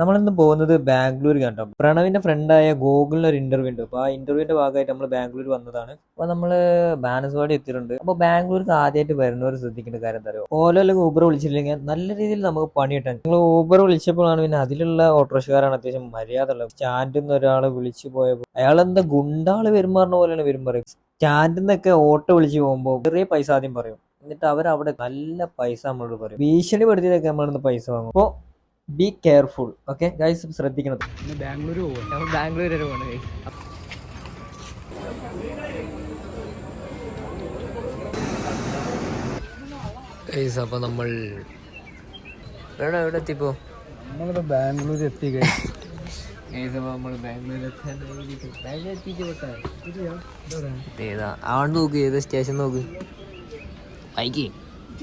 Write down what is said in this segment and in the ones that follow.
നമ്മളിന്ന് പോകുന്നത് ബാംഗ്ലൂർ കണ്ടോ? പ്രണവിന്റെ ഫ്രണ്ടായ ഗോകുലിന് ഒരു ഇന്റർവ്യൂ ഉണ്ട്. അപ്പൊ ആ ഇന്റർവ്യൂവിന്റെ ഭാഗമായിട്ട് നമ്മൾ ബാംഗ്ലൂർ വന്നതാണ്. അപ്പൊ നമ്മൾ ബാനസ്വാടി എത്തിയിട്ടുണ്ട്. അപ്പൊ ബാംഗ്ലൂർക്ക് ആദ്യമായിട്ട് വരുന്നവർ ശ്രദ്ധിക്കേണ്ട കാര്യം പറയുക ഓല അല്ലെങ്കിൽ ഊബർ വിളിച്ചില്ലെങ്കിൽ നല്ല രീതിയിൽ നമുക്ക് പണി കിട്ടാൻ. നിങ്ങൾ ഊബർ വിളിച്ചപ്പോഴാണ് പിന്നെ അതിലുള്ള ഓട്ടോറിക്ഷക്കാരാണ് അത്യാവശ്യം മര്യാദ ഉള്ളത്. സ്റ്റാൻഡിൽ നിന്ന് ഒരാളെ വിളിച്ചു പോയപ്പോൾ അയാൾ എന്താ ഗുണ്ടാൾ പെരുമാറുന്ന പോലെയാണ് പെരുമാറുക സ്റ്റാൻഡിൽ നിന്നൊക്കെ ഓട്ടോ വിളിച്ചു പോകുമ്പോൾ ചെറിയ പൈസ ആദ്യം പറയും. എന്നിട്ട് അവർ അവിടെ നല്ല പൈസ നമ്മളോട് പറയും. ഭീഷണി പെടുത്തിയിട്ടൊക്കെ നമ്മളിന്ന് പൈസ വാങ്ങും. അപ്പോൾ ബി കെയർഫുൾ ഓക്കെ ഗൈസ് ശ്രദ്ധിക്കണം പിന്നെ ബാംഗ്ലൂർ പോകും ബാംഗ്ലൂർ വരെ പോകണം ഗൈസ് ഗൈസ് അപ്പോൾ നമ്മൾ എവിടെ എവിടെ എത്തിപ്പോ? നമ്മളിപ്പോ ബാംഗ്ലൂർ എത്തി ഗൈസ് അപ്പോൾ നമ്മൾ ബാംഗ്ലൂർ ബാംഗ്ലൂർ എത്തിയിട്ട് ഏതാ നോക്ക് ഏത് സ്റ്റേഷൻ നോക്ക്. ബൈക്ക്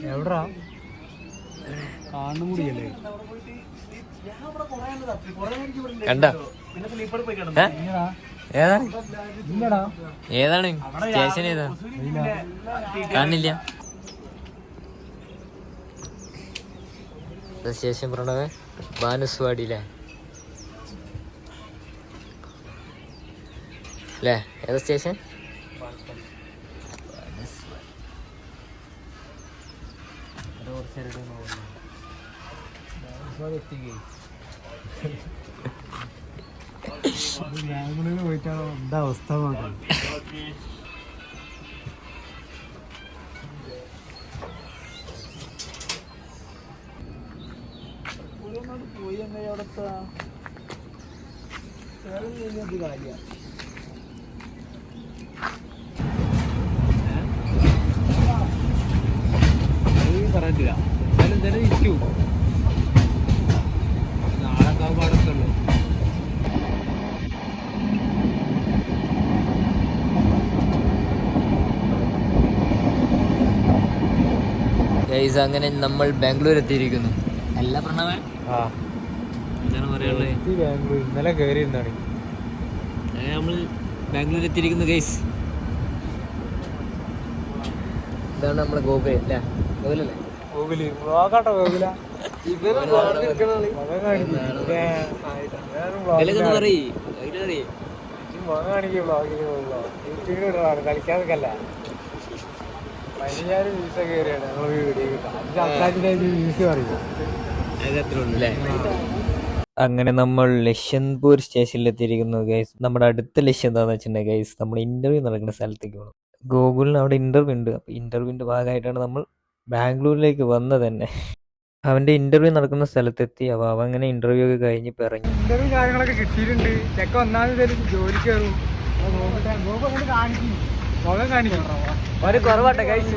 എവിടാ? കാണുകൂടിയല്ലേ കണ്ട? ഏതാണ്? സ്റ്റേഷൻ ഏതാ? കാണില്ല സ്റ്റേഷൻ പ്രണവ് ബാനുസ്വാടിയിലെ. അല്ലേ? ഏതാ സ്റ്റേഷൻ? ബാംഗ്ലൂർ പോയിട്ടാണോ എന്താ അവസ്ഥ പോയി എങ്ങനെ അവിടത്തെ കാര്യ പറഞ്ഞിട്ടില്ല എന്തായാലും എന്തായാലും ഇരിക്കൂ നാളെ പാടൊക്കെ ഉള്ളു ഗൈസ് അങ്ങനെ നമ്മൾ ബാംഗ്ലൂർ എത്തിയിരിക്കുന്നു. അല്ല പ്രണവ. ആ. എന്താണ് പറയാനുള്ളത് ബാംഗ്ലൂർ. ഇന്നലെ കയറിയിരുന്നാണ് അങ്ങനെ നമ്മൾ ബാംഗ്ലൂർ എത്തിയിരിക്കുന്നു ഗൈസ് ഇതാണ് നമ്മളെ ഗോകുൽ അല്ലേ? ഗോകുലല്ലേ ഗോകുൽ. വ്ളോഗാട്ടോ അങ്ങനെ നമ്മൾ ലക്ഷ്യൻപൂർ സ്റ്റേഷനിൽ എത്തിയിരിക്കുന്നു ഗൈസ് നമ്മുടെ അടുത്ത ലക്ഷ്യം എന്താണെന്ന് വെച്ചിട്ടുണ്ടെങ്കിൽ ഗൈസ് നമ്മൾ ഇന്റർവ്യൂ നടക്കുന്ന സ്ഥലത്തേക്ക് പോകണം ഗൂഗിളിന് അവിടെ ഇന്റർവ്യൂ ഉണ്ട്. അപ്പോൾ ഇന്റർവ്യൂവിന്റെ ഭാഗമായിട്ടാണ് നമ്മൾ ബാംഗ്ലൂരിലേക്ക് വന്നത് തന്നെ. അവന്റെ ഇന്റർവ്യൂ നടക്കുന്ന സ്ഥലത്തെത്തി. അവ അവ അങ്ങനെ ഇന്റർവ്യൂ ഒക്കെ കഴിഞ്ഞ് ഇറങ്ങി. ഇന്റർവ്യൂ കാര്യങ്ങളൊക്കെ കിട്ടിയിട്ടുണ്ട്. ചെക്ക ഒന്നാമത് ജോലി കയറും.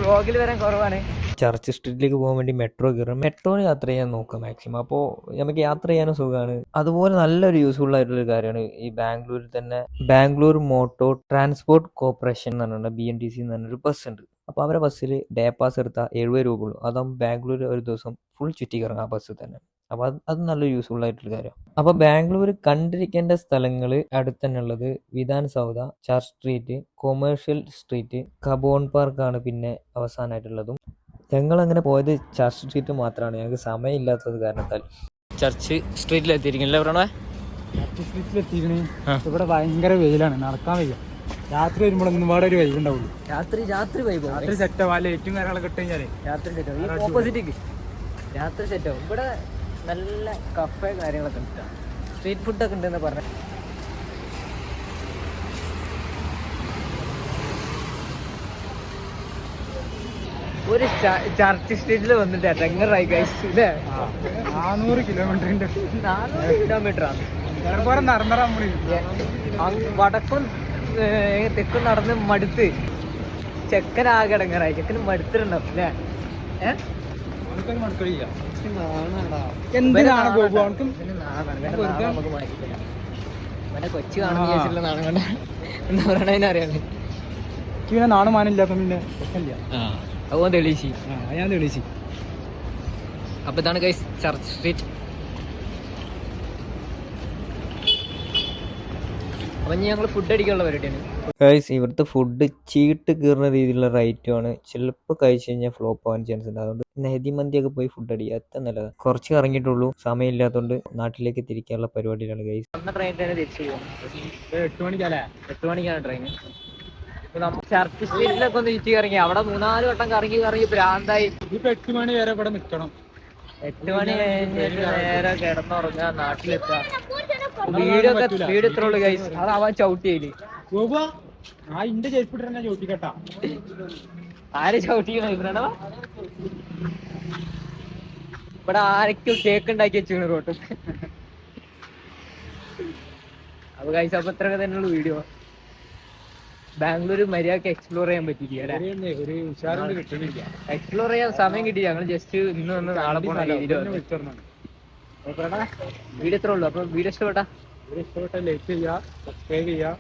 വ്ളോഗിൽ വരാൻ കുറവാണ്. ചർച്ച് സ്ട്രീറ്റിലേക്ക് പോകാൻ വേണ്ടി മെട്രോ കയറും മെട്രോയിൽ യാത്ര ചെയ്യാൻ നോക്കാം മാക്സിമം അപ്പോൾ നമുക്ക് യാത്ര ചെയ്യാനും സുഖമാണ്. അതുപോലെ നല്ലൊരു യൂസ്ഫുൾ ആയിട്ടുള്ള ഒരു കാര്യമാണ് ഈ ബാംഗ്ലൂരിൽ തന്നെ ബാംഗ്ലൂർ മോട്ടോ ട്രാൻസ്പോർട്ട് കോർപ്പറേഷൻ എന്ന് പറഞ്ഞിട്ട് ബി എൻ ടി സി എന്ന് പറഞ്ഞൊരു ബസ് ഉണ്ട്. അപ്പോൾ അവരുടെ ബസ്സിൽ ഡേ പാസ് എടുത്താൽ എഴുപത് രൂപ ഉള്ളൂ. അതാകുമ്പോൾ ബാംഗ്ലൂർ ഒരു ദിവസം ഫുൾ ചുറ്റി കറങ്ങാം ആ ബസ്സിൽ തന്നെ. അപ്പോൾ അത് അത് നല്ലൊരു യൂസ്ഫുൾ ആയിട്ടുള്ള കാര്യം. അപ്പോൾ ബാംഗ്ലൂർ കണ്ടിരിക്കേണ്ട സ്ഥലങ്ങൾ അടുത്ത് തന്നെ ഉള്ളത് Vidhana Soudha Church Street Commercial Street Cubbon പാർക്കാണ് പിന്നെ അവസാനമായിട്ടുള്ളതും ഞങ്ങൾ അങ്ങനെ പോയത് ചർച്ച് സ്ട്രീറ്റ് മാത്രമാണ് ഞങ്ങൾക്ക് സമയമില്ലാത്തത് കാരണത്താൽ. ചർച്ച് സ്ട്രീറ്റിൽ എത്തിയിreadline ചർച്ച് സ്ട്രീറ്റിൽ എത്തിക്കണേ ഇവിടെ ഭയങ്കര വെയിലാണ്. നടക്കാൻ വയ്യ. രാത്രി വരുമ്പോൾ ഒന്നും പാടെ ഒരു വൈബ് ഉണ്ടാവുള്ളൂ രാത്രി രാത്രി വൈബ് രാത്രി സെറ്റ് ആവാ ഏറ്റവും കാര്യങ്ങളൊക്കെ ഇട്ട് കഴിഞ്ഞാൽ രാത്രി സെറ്റ് ആവും. ഓപ്പോസിറ്റ് രാത്രി സെറ്റ് ആവും. ഇവിടെ നല്ല കഫേ കാര്യങ്ങളൊക്കെ ഉണ്ട് സ്ട്രീറ്റ് ഫുഡൊക്കെ ഉണ്ടെന്ന് പറഞ്ഞു ഒരു ചർച്ച് സ്ട്രീറ്റിൽ വന്നിട്ട് ടെങ്ങറായി കഴിച്ചു ഇല്ലേ? നാനൂറ് കിലോമീറ്ററിന്റെ നാനൂറ് കിലോമീറ്റർ ആണ് വടക്കും തെക്കും നടന്ന് മടുത്ത്. ചെക്കനാകെ ഇടങ്ങറായി. ചെക്കന് മടുത്തിട്ടുണ്ടാവും അല്ലേ ഏഹ് എന്തിനാണ് ഗോപു അവനക്കും കൊച്ചു കാണുന്ന കേസിലുള്ള നാണം കൊണ്ട് എന്താ പറയണതിന് അറിയാമേ എനിക്ക് പിന്നെ നാണു മാനില്ലാത്ത പിന്നെ പ്രശ്നമില്ല. അത് തെളിയിച്ചു. ആ ഞാൻ തെളിയിച്ചു. അപ്പൊ ഇതാണ് ഗൈസ് ചർച്ച് സ്ട്രീറ്റ് അപ്പൊ അപ്പൊ ഞങ്ങൾ ഫുഡ് അടിക്കാനുള്ള പരിപാടിയാണ്. ഗൈസ് ഇവിടുത്തെ ഫുഡ് ചീട്ട് കീറുന്ന രീതിയിലുള്ള റേറ്റുമാണ് ചിലപ്പോൾ കഴിച്ചു കഴിഞ്ഞാൽ ഫ്ലോപ്പ് ആവാൻ ചാൻസ് ഉണ്ട്. അതുകൊണ്ട് നെഹദി മന്തിയൊക്കെ പോയി ഫുഡ് അടിക്കുക. അത്ര നല്ലതാണ് കുറച്ച് ഇറങ്ങിയിട്ടുള്ളൂ സമയമില്ലാത്തതുകൊണ്ട് നാട്ടിലേക്ക് തിരിക്കാനുള്ള പരിപാടിയിലാണ് ഗൈസ് ട്രെയിൻ തന്നെ തിരിച്ചു പോകും എട്ട് മണിക്കല്ലേ? എട്ട് മണിക്കാണ് ട്രെയിൻ നമ്മൾ ചർച്ച് സ്ട്രീറ്റിലൊക്കെ ഒന്ന് ചുറ്റി അവിടെ മൂന്നാൽ വട്ടം കറങ്ങി കറങ്ങി ഭ്രാന്തായി. ഇപ്പൊ എട്ട് മണി വരെ ഇവിടെ നിക്കണം. എട്ട് മണി നേരെ കിടന്നുറങ്ങുക നാട്ടിലെത്തുക. വീടൊക്കെ വീഡിയോ എത്ര ഉള്ളു ഗൈസ് അത് അവൻ ചവിട്ടിയിൽ ആ ഇന്റെ ചെരുപ്പിട്ട് തന്നെ ചോട്ടിക്കട്ടാ ആര് ചവിട്ടിക്കണ? ഇവരാണോ ഇവിടെ ആരൊക്കെയോ കേക്ക് ഉണ്ടാക്കി വെച്ചിരുന്നു റോട്ട് അപ്പൊ ഗൈസ് അപ്പൊ ഇത്രയൊക്കെ തന്നെയുള്ള വീഡിയോ. ബാംഗ്ലൂർ മര്യാദയ്ക്ക് എക്സ്പ്ലോർ ചെയ്യാൻ പറ്റിയില്ല എക്സ്പ്ലോർ ചെയ്യാൻ സമയം കിട്ടി ഞങ്ങൾ ജസ്റ്റ് ഇന്ന് വന്ന് നാളെ വന്നു. വെച്ചിരുന്നു വീഡിയോ എത്ര ഉള്ളു. അപ്പൊ വീഡിയോ ഇഷ്ടപ്പെട്ടാ? ഇഷ്ടപ്പെട്ട ലൈക്ക് ചെയ്യുക സബ്സ്ക്രൈബ് ചെയ്യുക